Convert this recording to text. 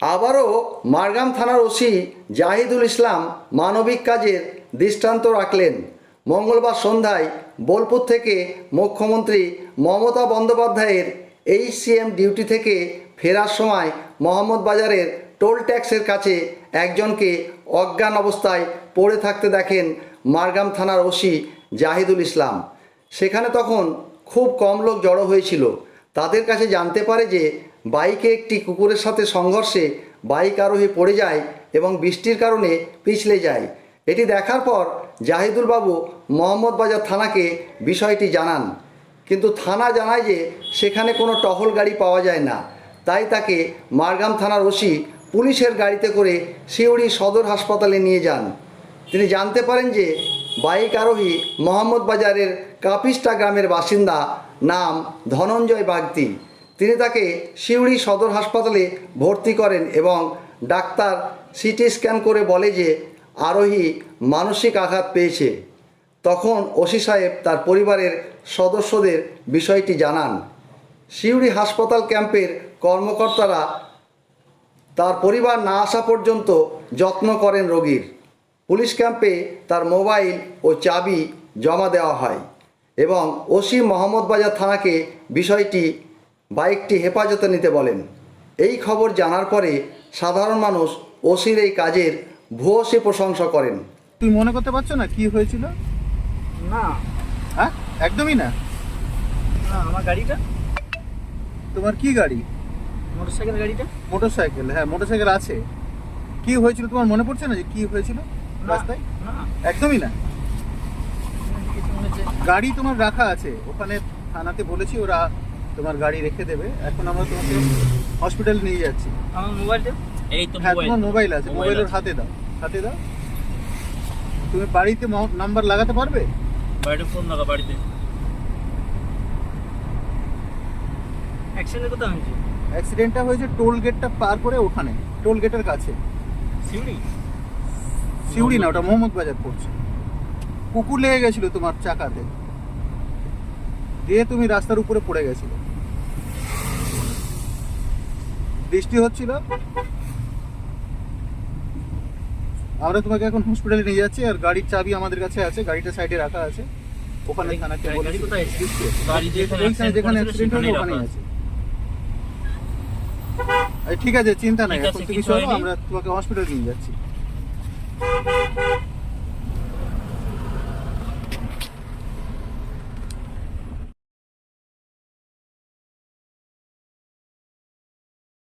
আবারও মারগাম থানার ওসি জাহিদুল ইসলাম মানবিক কাজের দৃষ্টান্ত রাখলেন। মঙ্গলবার সন্ধ্যায় বোলপুর থেকে মুখ্যমন্ত্রী মমতা বন্দ্যোপাধ্যায়ের এইচসিএম ডিউটি থেকে ফেরার সময় মোহাম্মদ বাজারের টোল ট্যাক্সের কাছে একজনকে অজ্ঞান অবস্থায় পড়ে থাকতে দেখেন মারগাম থানার ওসি জাহিদুল ইসলাম। সেখানে তখন খুব কম লোক জড়ো হয়েছিল। তাদের কাছে জানতে পারে যে বাইকে একটি কুকুরের সাথে সংঘর্ষে বাইক আরোহী পড়ে যায় এবং বৃষ্টির কারণে পিছলে যায়। এটি দেখার পর জাহিদুল বাবু মোহাম্মদ বাজার থানাকে বিষয়টি জানান। কিন্তু থানা জানায় যে সেখানে কোনো টহল গাড়ি পাওয়া যায় না। তাই তাকে মারগাম থানার ওসি পুলিশের গাড়িতে করে শিউড়ি সদর হাসপাতালে নিয়ে যান। তিনি জানতে পারেন যে বাইক আরোহী মোহাম্মদ বাজারের কাপিস্টা গ্রামের বাসিন্দা নাম ধনঞ্জয় বাগদি তিনি তাকে সিউড়ি সদর হাসপাতালে ভর্তি করেন এবং ডাক্তার সিটি স্ক্যান করে বলে যে আরোহী মানসিক আঘাত পেয়েছে। তখন ওসি সাহেব তার পরিবারের সদস্যদের বিষয়টি জানান। সিউড়ি হাসপাতাল ক্যাম্পের কর্মকর্তারা তার পরিবার না আসা পর্যন্ত যত্ন করেন রোগীর। পুলিশ ক্যাম্পে তার মোবাইল ও চাবি জমা দেওয়া হয় এবং ওসি মোহাম্মদ বাজার থানাকে বিষয়টি বাইকটি হেফাজতে নিতে বলেন। এই খবর জানার পরে সাধারণ মানুষ ওসির এই কাজের ভূয়সী প্রশংসা করেন। তুমি মনে করতে পারছ না কি হয়েছিল? না। হ্যাঁ? একদমই না? না আমার গাড়িটা? তোমার কি গাড়ি? মোটরসাইকেল গাড়িটা? মোটর সাইকেল হ্যাঁ মোটর সাইকেল আছে। কি হয়েছিল তোমার মনে পড়ছে না যে কি হয়েছিল রাস্তায়? একদমই না? কিছু মনে গাড়ি তোমার রাখা আছে। ওখানে থানাতে বলেছি ওরা তোমার গাড়ি রেখে দেবে। এখন আমরা তোমাকে হসপিটাল নিয়ে যাচ্ছি। আমার মোবাইলটা এই তো হ্যাঁ মোবাইল তোমার মোবাইল আছে। মোবাইল মোবাইলের। হাতে দাও। হাতে দাও। তুমি বাড়িতে নাম্বার লাগাতে পারবে? বাড়িতে ফোন লাগা বাড়িতে। অ্যাক্সিডেন্ট কোথায় হয়েছে? অ্যাক্সিডেন্টটা হয়েছে টোল গেটটা পার করে ওখানে টোল গেটের কাছে। সিউড়ি? সিউড়ি না ওটা মোহাম্মদ বাজার পড়ছে। কুকুর লেগে গেছিল তোমার চাকাতে। দিয়ে তুমি রাস্তার উপরে পড়ে গেছিলে। বৃষ্টি হচ্ছিল। আমরা তোমাকে এখন হসপিটালে নিয়ে যাচ্ছি আর গাড়ির চাবি আমাদের কাছে আছে গাড়িটা সাইডে রাখা আছে। ওখানে থানাকে বলেছি। যেখানে এইখানে যেখানে অ্যাক্সিডেন্ট হলো সেখানেই ওখানেই আছে। ঠিক আছে চিন্তা নাই এখন তুমি চলো আমরা তোমাকে হসপিটালে নিয়ে যাচ্ছি।